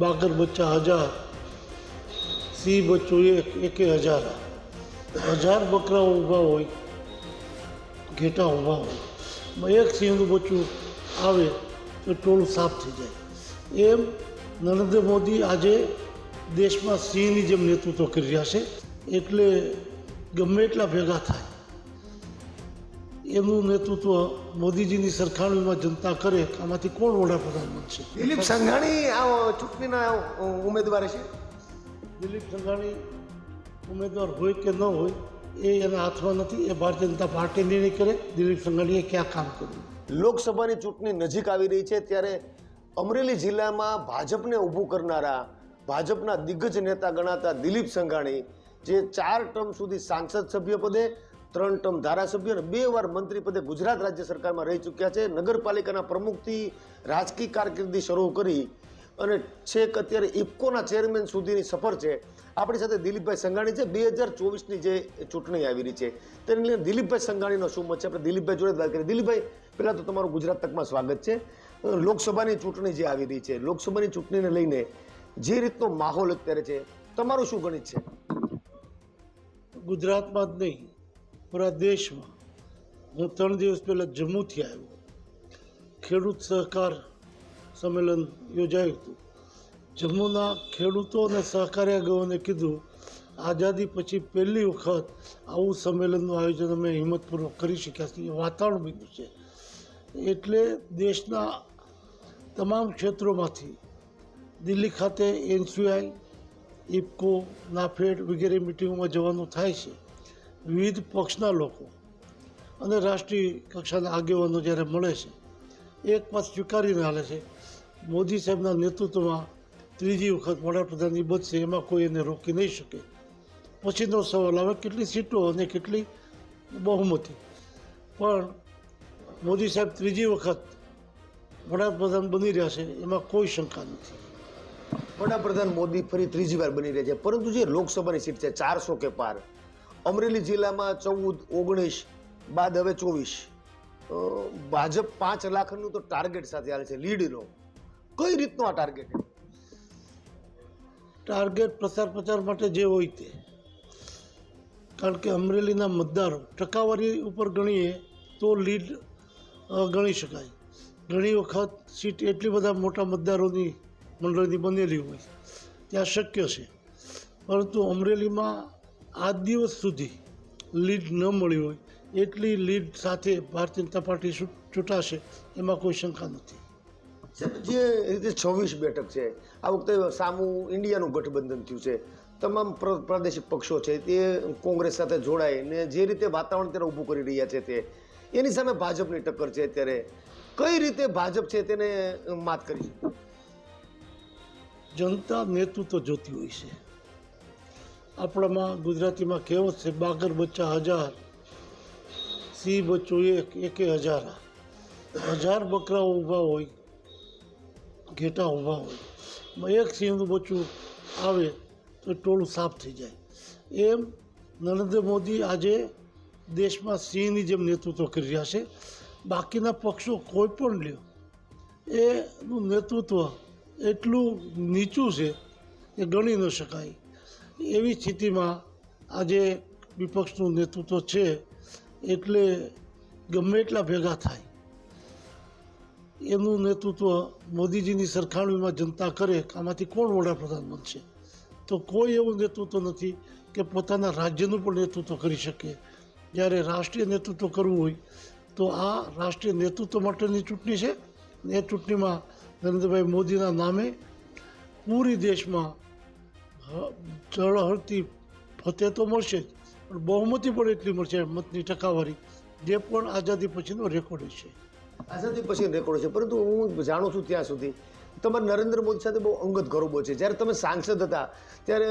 બાગર બચ્ચા હજાર સિંહ બચ્ચું એક એકે હજાર હજાર બકરાઓ ઊભા હોય ઘેટા ઊભા હોય એક સિંહનું બચ્ચું આવે તો ટોળું સાફ થઈ જાય એમ નરેન્દ્ર મોદી આજે દેશમાં સિંહની જેમ નેતૃત્વ કરી રહ્યા છે એટલે ગમે એટલા ભેગા થાય એનું નેતૃત્વ મોદીજીની સરખામણીમાં જનતા કરે આમાંથી કોણ વડાપ્રધાન બનશે? દિલીપ સંઘાણી આ ચૂંટણીના ઉમેદવાર છે? દિલીપ સંઘાણી ઉમેદવાર હોય કે ન હોય એ એના હાથમાં નથી એ ભારતીય જનતા પાર્ટી નિર્ણય કરે દિલીપ સંઘાણીએ ક્યાં કામ કર્યું? લોકસભાની ચૂંટણી નજીક આવી રહી છે ત્યારે અમરેલી જિલ્લામાં ભાજપને ઊભું કરનારા ભાજપના દિગ્ગજ નેતા ગણાતા દિલીપ સંઘાણી જે ચાર ટર્મ સુધી સાંસદ સભ્ય પદે, ત્રણ ટર્મ ધારાસભ્ય અને બે વાર મંત્રી પદે ગુજરાત રાજ્ય સરકારમાં રહી ચૂક્યા છે. નગરપાલિકાના પ્રમુખથી રાજકીય કારકિર્દી શરૂ કરી અને છેક અત્યારે ઇફકોના ચેરમેન સુધીની સફર છે. આપણી સાથે દિલીપભાઈ સંઘાણી છે. બે હજાર ચોવીસની જે ચૂંટણી આવી રહી છે, તેની લઈને દિલીપભાઈ સંઘાણીનો શું મત છે? આપણે દિલીપભાઈ જોડે વાત કરીએ. દિલીપભાઈ, પહેલાં તો તમારું ગુજરાત તકમાં સ્વાગત છે. લોકસભાની ચૂંટણી જે આવી રહી છે, લોકસભાની ચૂંટણીને લઈને જે રીતનો માહોલ અત્યારે છે, તમારું શું ગણિત છે? ગુજરાતમાં જ નહીં, પૂરા દેશમાં. હું ત્રણ દિવસ પહેલાં જમ્મુથી આવ્યો. ખેડૂત સહકાર સંમેલન યોજાયું હતું. જમ્મુના ખેડૂતો અને સહકારી આગેવાને કીધું, આઝાદી પછી પહેલી વખત આવું સંમેલનનું આયોજન અમે હિંમતપૂર્વક કરી શક્યા છીએ. વાતાવરણ બન્યું છે. એટલે દેશના તમામ ક્ષેત્રોમાંથી દિલ્હી ખાતે એનસીઆઈ ઇફકો, નાફેડ વગેરે મિટિંગોમાં જવાનું થાય છે. વિવિધ પક્ષના લોકો અને રાષ્ટ્રીય કક્ષાના આગેવાનો જ્યારે મળે છે, એક વાત સ્વીકારીને હાલે છે. મોદી સાહેબના નેતૃત્વમાં ત્રીજી વખત વડાપ્રધાનની બનશે એમાં કોઈ એને રોકી નહીં શકે. પછીનો સવાલ આવે, કેટલી સીટો અને કેટલી બહુમતી? પણ મોદી સાહેબ ત્રીજી વખત વડાપ્રધાન બની રહ્યા છે, એમાં કોઈ શંકા નથી. વડાપ્રધાન મોદી ફરી ત્રીજી વાર બની રહ્યા છે. પરંતુ જે લોકસભાની સીટ છે, ચારસો કે પાર. અમરેલી જિલ્લામાં ચૌદ, ઓગણીસ, બાદ હવે ચોવીસ. ભાજપ પાંચ લાખનું તો ટાર્ગેટ સાથે આવે છે, લીડનો. કઈ રીતનો આ ટાર્ગેટ? ટાર્ગેટ પ્રચાર પ્રચાર માટે જે હોય તે. કારણ કે અમરેલીના મતદારો ટકાવારી ઉપર ગણીએ તો લીડ ગણી શકાય. ઘણી વખત સીટ એટલી બધા મોટા મતદારોની મંડળીની બનેલી હોય ત્યાં શક્ય છે. પરંતુ અમરેલીમાં આજ દિવસ સુધી લીડ ન મળી હોય, એટલી લીડ સાથે ભારતીય જનતા પાર્ટી ચૂંટાશે એમાં કોઈ શંકા નથી. જે રીતે છવ્વીસ બેઠક છે, આ વખતે સામું ઇન્ડિયાનું ગઠબંધન થયું છે, તમામ પ્ર- પ્રાદેશિક પક્ષો છે, તે કોંગ્રેસ સાથે જોડાય ને જે રીતે વાતાવરણ ત્યારે ઊભું કરી રહ્યા છે તે, એની સામે ભાજપની ટક્કર છે અત્યારે કઈ રીતે ભાજપ છે તેને માત કરી જનતા નેતૃત્વ જોતી હોય છે. આપણામાં ગુજરાતીમાં કહેવત છે? બાગર બચ્ચા હજાર, સિંહ બચ્ચું એક, એકે હજાર. હજાર બકરાઓ ઊભા હોય, ઘેટા ઊભા હોય. એક સિંહનું બચ્ચું આવે તો ટોળું સાફ થઈ જાય. એમ નરેન્દ્ર મોદી આજે દેશમાં સિંહની જેમ નેતૃત્વ કરી રહ્યા છે. બાકીના પક્ષો કોઈ પણ લ્યો, એનું નેતૃત્વ એટલું નીચું છે એ ગણી ન શકાય. એવી સ્થિતિમાં આજે વિપક્ષનું નેતૃત્વ છે એટલે ગમે એટલા ભેગા થાય. એનું નેતૃત્વ મોદીજીની સરખામણીમાં જનતા કરે કે આમાંથી કોણ વડાપ્રધાન બનશે તો કોઈ એવું નેતૃત્વ નથી કે પોતાના રાજ્યનું પણ નેતૃત્વ કરી શકે. જ્યારે રાષ્ટ્રીય નેતૃત્વ કરવું હોય તો આ રાષ્ટ્રીય નેતૃત્વ માટેની ચૂંટણી છે. એ ચૂંટણીમાં નરેન્દ્રભાઈ મોદીના નામે પૂરી દેશમાં ઝળહળતી ફતે તો મળશે જ, પણ બહુમતી પણ એટલી મળશે મતની ટકાવારી. જે પણ આઝાદી પછીનો રેકોર્ડ છે આઝાદી પછી રેકોર્ડ છે પરંતુ હું જાણું છું ત્યાં સુધી તમારે નરેન્દ્ર મોદી સાથે બહુ અંગત ગૌરવો છે. જ્યારે તમે સાંસદ હતા, ત્યારે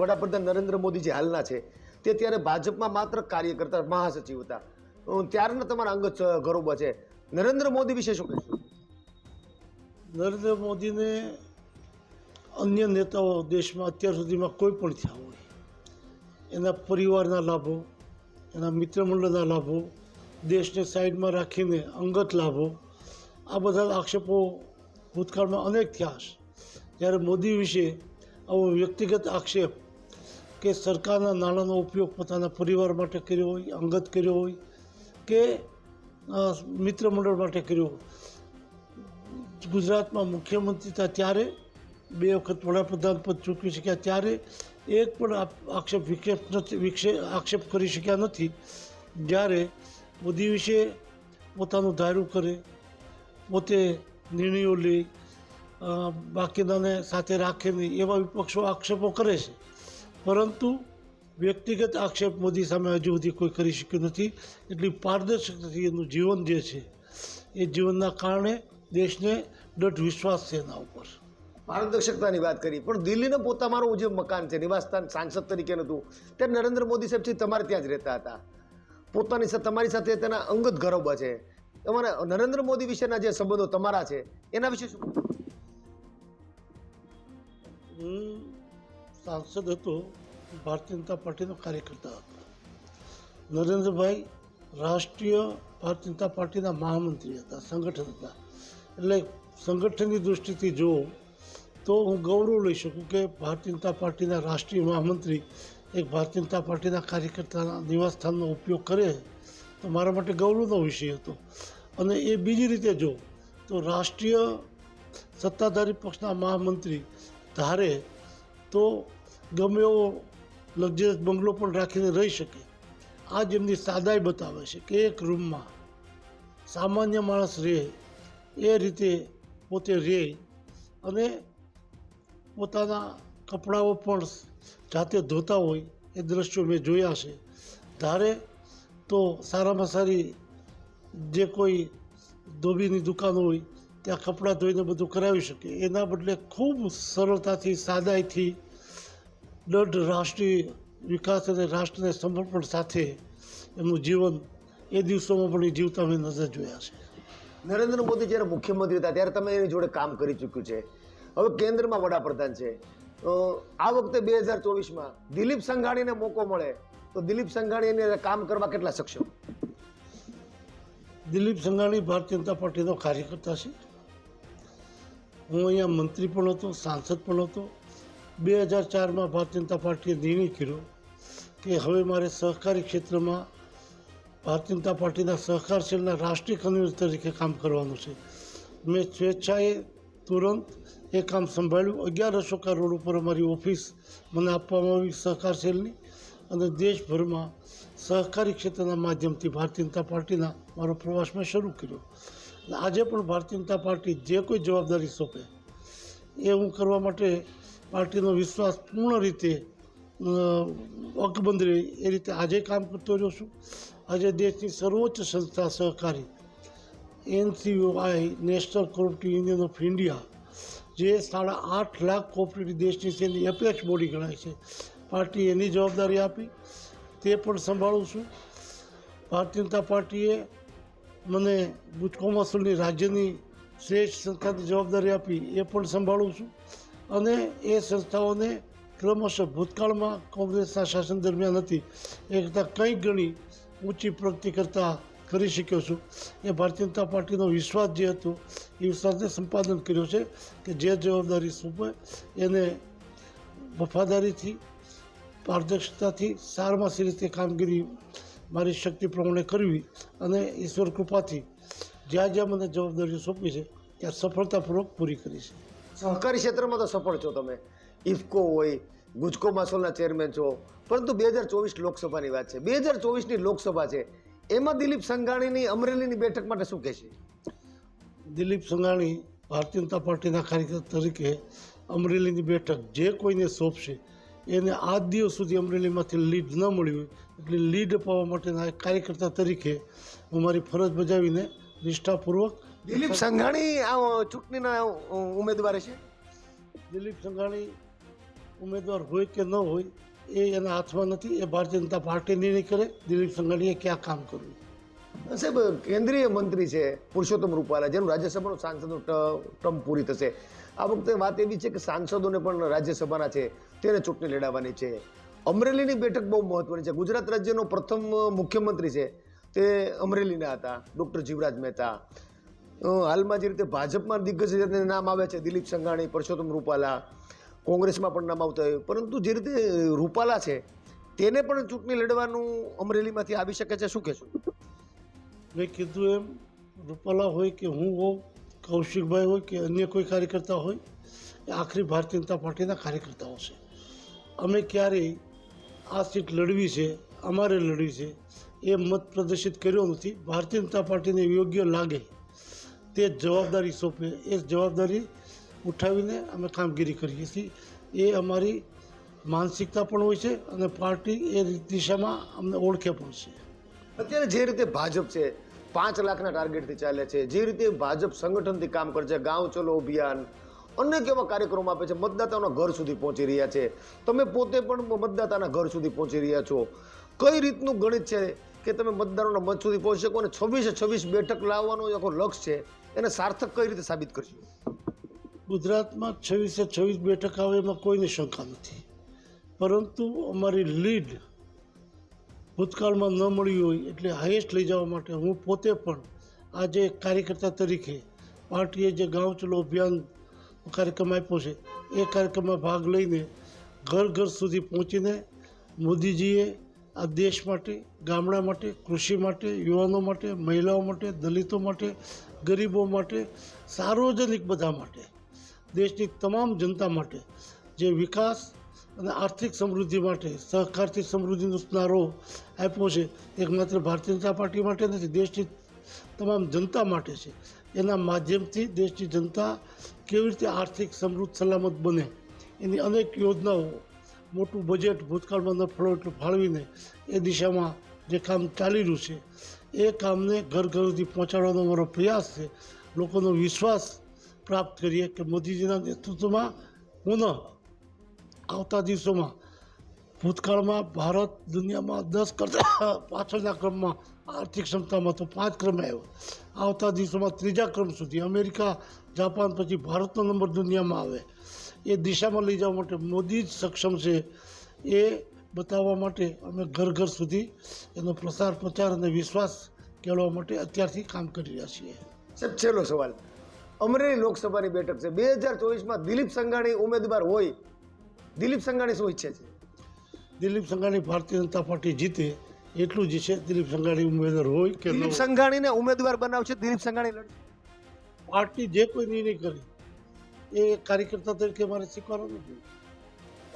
વડાપ્રધાન નરેન્દ્ર મોદી જે હાલના છે, તે ત્યારે ભાજપમાં માત્ર કાર્યકર્તા મહાસચિવ હતા. ત્યારના તમારા અંગત ગૌરવો છે. નરેન્દ્ર મોદી વિશે શું કહેશો? નરેન્દ્ર મોદીને અન્ય નેતાઓ દેશમાં અત્યાર સુધીમાં કોઈ પણ થયા હોય, એના પરિવારના લાભો, એના મિત્રમંડળના લાભો, દેશને સાઈડમાં રાખીને અંગત લાભો, આ બધા આક્ષેપો ભૂતકાળમાં અનેક થયા છે જ્યારે મોદી વિશે આવો વ્યક્તિગત આક્ષેપ કે સરકારના નાણાંનો ઉપયોગ પોતાના પરિવાર માટે કર્યો હોય, અંગત કર્યો હોય કે મિત્રમંડળ માટે કર્યો ગુજરાતમાં મુખ્યમંત્રી હતા ત્યારે બે વખત વડાપ્રધાન પદ ચૂકવી શક્યા. ત્યારે એક પણ આક્ષેપ વિક્ષેપ નથી, વિક્ષે, આક્ષેપ કરી શક્યા નથી. જ્યારે મોદી વિશે પોતાનું ધાર્યું કરે, પોતે નિર્ણયો લે બાકીનાને સાથે રાખે નહીં, એવા વિપક્ષો આક્ષેપો કરે છે. પરંતુ વ્યક્તિગત આક્ષેપ મોદી સામે હજુ સુધી કોઈ કરી શક્યું નથી. એટલી પારદર્શકતાથી એનું જીવન જે છે, એ જીવનના કારણે દેશને દૃઢ વિશ્વાસ છે એના ઉપર. પારદર્શકતાની વાત કરી પણ દિલ્હીને પોતા મારું જે મકાન છે નિવાસસ્થાન સાંસદ તરીકે નહોતું ત્યારે નરેન્દ્ર મોદી સાહેબથી તમારે ત્યાં જ રહેતા હતા. પોતાની સાથે તમારી સાથે તેના અંગત ગૌરવ છે. તમારા નરેન્દ્ર મોદી વિશેના જે સંબંધો તમારા છે એના વિશે શું? હું સાંસદ હતો ભારતીય જનતા પાર્ટીનો કાર્યકર્તા હતો. નરેન્દ્રભાઈ રાષ્ટ્રીય ભારતીય જનતા પાર્ટીના મહામંત્રી હતા સંગઠન હતા. એટલે સંગઠનની દૃષ્ટિથી જો તો હું ગૌરવ લઈ શકું કે ભારતીય જનતા પાર્ટીના રાષ્ટ્રીય મહામંત્રી એક ભારતીય જનતા પાર્ટીના કાર્યકર્તાના નિવાસસ્થાનનો ઉપયોગ કરે, તો મારા માટે ગૌરવનો વિષય હતો. અને એ બીજી રીતે જો તો રાષ્ટ્રીય સત્તાધારી પક્ષના મહામંત્રી ધારે, તો ગમે એવો લક્ઝરિયસ બંગલો પણ રાખીને રહી શકે. આ જ એમની સાદાઈ બતાવે છે કે એક રૂમમાં સામાન્ય માણસ રહે એ રીતે પોતે રહે અને પોતાના કપડાઓ પણ જાતે ધોતા હોય એ દ્રશ્યો મેં જોયા છે. ધારે તો સારામાં સારી જે કોઈ ધોબીની દુકાન હોય ત્યાં કપડાં ધોઈને બધું કરાવી શકે. એના બદલે ખૂબ સરળતાથી, સાદાઈથી દઢ રાષ્ટ્રીય વિકાસ અને રાષ્ટ્રને સમર્પણ સાથે એમનું જીવન એ દિવસોમાં પણ એ જીવતા મેં નજર જોયા છે. નરેન્દ્ર મોદી જ્યારે મુખ્યમંત્રી હતા, ત્યારે તમે એની જોડે કામ કરી ચૂક્યું છે. હવે કેન્દ્રમાં વડાપ્રધાન છે. આ વખતે બે હજાર ચોવીસમાં દિલીપ સંઘાણીને મોકો મળે, તો દિલીપ સંઘાણી કામ કરવા કેટલા સક્ષમ? દિલીપ સંઘાણી ભારતીય જનતા પાર્ટીનો કાર્યકર્તા છે. હું અહીંયા મંત્રી પણ હતો, સાંસદ પણ હતો. બે હજાર ચારમાં ભારતીય જનતા પાર્ટીએ નિર્ણય કર્યો કે હવે મારે સહકારી ક્ષેત્રમાં ભારતીય જનતા પાર્ટીના સહકારશીલના રાષ્ટ્રીય કન્વીનર તરીકે કામ કરવાનું છે. મેં સ્વેચ્છાએ તુરંત એ કામ સંભાળ્યું. અગિયાર અશોકા રોડ ઉપર અમારી ઓફિસ મને આપવામાં આવી સહકારશીલની અને દેશભરમાં સહકારી ક્ષેત્રના માધ્યમથી ભારતીય જનતા પાર્ટીના મારો પ્રવાસ મેં શરૂ કર્યો. આજે પણ ભારતીય જનતા પાર્ટી જે કોઈ જવાબદારી સોંપે એ હું કરવા માટે પાર્ટીનો વિશ્વાસ પૂર્ણ રીતે અકબંધ રહે એ રીતે આજે કામ કરતો રહ્યો છું. આજે દેશની સર્વોચ્ચ સંસ્થા સહકારી NCUI, National Cooperative Union of India, જે સાડા આઠ લાખ કોઓપરેટિવ દેશની છે એની એપેક્સ બોડી ગણાય છે. પાર્ટી એની જવાબદારી આપી. તે પણ સંભાળું છું. ભારતીય જનતા પાર્ટીએ મને ગુજકો મહસૂલની રાજ્યની શ્રેષ્ઠ સંસ્થાની જવાબદારી આપી એ પણ સંભાળું છું. અને એ સંસ્થાઓને ક્રમશઃ ભૂતકાળમાં કોંગ્રેસના શાસન દરમિયાન હતી. એ કરતાં કંઈક ગણી ઊંચી પ્રગતિ કરતાં કરી શક્યો છું. એ ભારતીય જનતા પાર્ટીનો વિશ્વાસ જે હતો, એ વિશ્વાસને સંપાદન કર્યો છે કે જે જવાબદારી સોંપે, એને વફાદારીથી પારદર્શકતાથી સારામાં સારી રીતે કામગીરી મારી શક્તિ પ્રમાણે કરવી અને ઈશ્વર કૃપાથી જ્યાં જ્યાં મને જવાબદારીઓ સોંપી છે, ત્યાં સફળતાપૂર્વક પૂરી કરી છે. સહકારી ક્ષેત્રમાં તો સફળ છો તમે. ઇફકો હોય ગુજકો માસોલના ચેરમેન છો. પરંતુ બે હજાર ચોવીસ લોકસભાની વાત છે. બે હજાર ચોવીસની લોકસભા છે. એમાં દિલીપ સંઘાણીની અમરેલીની બેઠક માટે શું કહેશે? દિલીપ સંઘાણી ભારતીય જનતા પાર્ટીના કાર્યકર્તા તરીકે અમરેલીની બેઠક જે કોઈને સોંપશે એને આજ દિવસ સુધી અમરેલીમાંથી લીડ ન મળી હોય એટલે લીડ અપાવવા માટેના કાર્યકર્તા તરીકે હું મારી ફરજ બજાવીને નિષ્ઠાપૂર્વક દિલીપ સંઘાણી આ ચૂંટણીના ઉમેદવાર છે દિલીપ સંઘાણી ઉમેદવાર હોય કે ન હોય, એ એના હાથમાં નથી, એ ભારતીય જનતા પાર્ટી નિર્ણય કરે, દિલીપ સંઘાણીએ ક્યાં કામ કરવું. સાહેબ, કેન્દ્રીય મંત્રી છે, પુરુષોત્તમ રૂપાલા, જેનું રાજ્યસભાનું સાંસદનું ટર્મ પૂરી થશે. આ વખતે વાત એવી છે કે સાંસદોને પણ રાજ્યસભાના છે, તેને ચૂંટણી લડાવવાની છે. અમરેલીની બેઠક બહુ મહત્વની છે. ગુજરાત રાજ્યનો પ્રથમ મુખ્યમંત્રી છે, તે અમરેલીના હતા, ડૉક્ટર જીવરાજ મહેતા. હાલમાં જે રીતે ભાજપમાં દિગ્ગજ નામ આવે છે, દિલીપ સંઘાણી, પરસોત્તમ રૂપાલા કોંગ્રેસમાં પણ નામ આવતા હોય. પરંતુ જે રીતે રૂપાલા છે, તેને પણ ચૂંટણી લડવાનું અમરેલીમાંથી આવી શકે છે, શું કહેશો? મેં કીધું એમ, રૂપાલા હોય કે હું હોઉં, કૌશિકભાઈ હોય કે અન્ય કોઈ કાર્યકર્તા હોય, એ આખરી ભારતીય જનતા પાર્ટીના કાર્યકર્તાઓ છે. અમે ક્યારેય આ સીટ લડવી છે, અમારે લડવી છે, એ મત પ્રદર્શિત કર્યો નથી. ભારતીય જનતા પાર્ટીને યોગ્ય લાગે, તે જવાબદારી સોંપે, એ જવાબદારી ઉઠાવીને અમે કામગીરી કરીએ છીએ. એ અમારી માનસિકતા પણ હોય છે અને પાર્ટી એ દિશામાં અમને ઓળખે પણ છે. અત્યારે જે રીતે ભાજપ છે, પાંચ લાખના ટાર્ગેટથી ચાલે છે, જે રીતે ભાજપ સંગઠનથી કામ કરે છે, ગાંવ ચલો અભિયાન, અનેક એવા કાર્યક્રમો આપે છે, મતદાતાઓના ઘર સુધી પહોંચી રહ્યા છે. તમે પોતે પણ મતદાતાના ઘર સુધી પહોંચી રહ્યા છો. કઈ રીતનું ગણિત છે કે તમે મતદારોના મત સુધી પહોંચી શકો અને છવ્વીસે છવ્વીસ બેઠક લાવવાનો આખો લક્ષ્ય છે? એને સાર્થક કઈ રીતે સાબિત કરશો? ગુજરાતમાં છવ્વીસે છવ્વીસ બેઠક આવે એમાં કોઈની શંકા નથી. પરંતુ અમારી લીડ ભૂતકાળમાં ન મળી હોય એટલે હાઈએસ્ટ લઈ જવા માટે હું પોતે પણ આજે કાર્યકર્તા તરીકે પાર્ટીએ જે ગાંવ ચલો અભિયાન કાર્યક્રમ આપ્યો છે, એ કાર્યક્રમમાં ભાગ લઈને ઘર ઘર સુધી પહોંચીને મોદીજીએ આ દેશ માટે, ગામડા માટે, કૃષિ માટે, યુવાનો માટે, મહિલાઓ માટે, દલિતો માટે, ગરીબો માટે, સાર્વજનિક બધા માટે દેશની તમામ જનતા માટે જે વિકાસ અને આર્થિક સમૃદ્ધિ માટે, સહકારથી સમૃદ્ધિનો સ્નારો આપ્યો છે એક માત્ર ભારતીય જનતા પાર્ટી માટે નથી, દેશની તમામ જનતા માટે છે. એના માધ્યમથી દેશની જનતા કેવી રીતે આર્થિક સમૃદ્ધ સલામત બને, એની અનેક યોજનાઓ, મોટું બજેટ ભૂતકાળમાં ન એટલું ફાળવીને એ દિશામાં જે કામ ચાલી રહ્યું છે, એ કામને ઘર ઘર સુધી પહોંચાડવાનો અમારો પ્રયાસ છે. લોકોનો વિશ્વાસ પ્રાપ્ત કરીએ કે મોદીજીના નેતૃત્વમાં પુનઃ આવતા દિવસોમાં ભૂતકાળમાં ભારત દુનિયામાં દસ કરતાં પાછળના ક્રમમાં આર્થિક ક્ષમતામાં તો પાંચ ક્રમે આવ્યો. આવતા દિવસોમાં ત્રીજા ક્રમ સુધી અમેરિકા, જાપાન પછી ભારતનો નંબર દુનિયામાં આવે. એ દિશામાં લઈ જવા માટે મોદી જ સક્ષમ છે એ બતાવવા માટે અમે ઘર ઘર સુધી એનો પ્રસાર, પ્રચાર અને વિશ્વાસ કેળવવા માટે અત્યારથી કામ કરી રહ્યા છીએ. સાહેબ, છેલ્લો સવાલ. અમરેલી લોકસભાની બેઠક છે. બે હજાર ચોવીસમાં દિલીપ સંઘાણી ઉમેદવાર હોય દિલીપ સંઘાણી શું ઈચ્છે છે? દિલીપ સંઘાણી ભારતીય જનતા પાર્ટી જીતે એટલું જ છે દિલીપ સંઘાણી ઉમેદવાર હોય કે દિલીપ સંઘાણીને ઉમેદવાર બનાવશે દિલીપ સંઘાણી લડશે. પાર્ટી જે કોઈ નિર્ણય કરે એ કાર્યકર્તા તરીકે મારે સ્વીકારવાનું નથી.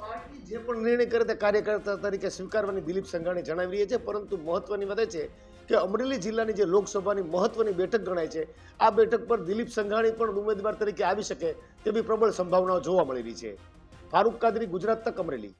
પાર્ટી જે પણ નિર્ણય કરે તે કાર્યકર્તા તરીકે સ્વીકારવાની દિલીપ સંઘાણી જણાવી રહી છે પરંતુ મહત્વની વાત છે કે અમરેલી જિલ્લાની જે લોકસભાની મહત્વની બેઠક ગણાય છે, આ બેઠક પર દિલીપ સંઘાણી પણ ઉમેદવાર તરીકે આવી શકે તેવી પ્રબળ સંભાવનાઓ જોવા મળી રહી છે. ફારૂક કાદરી, ગુજરાત તક અમરેલી.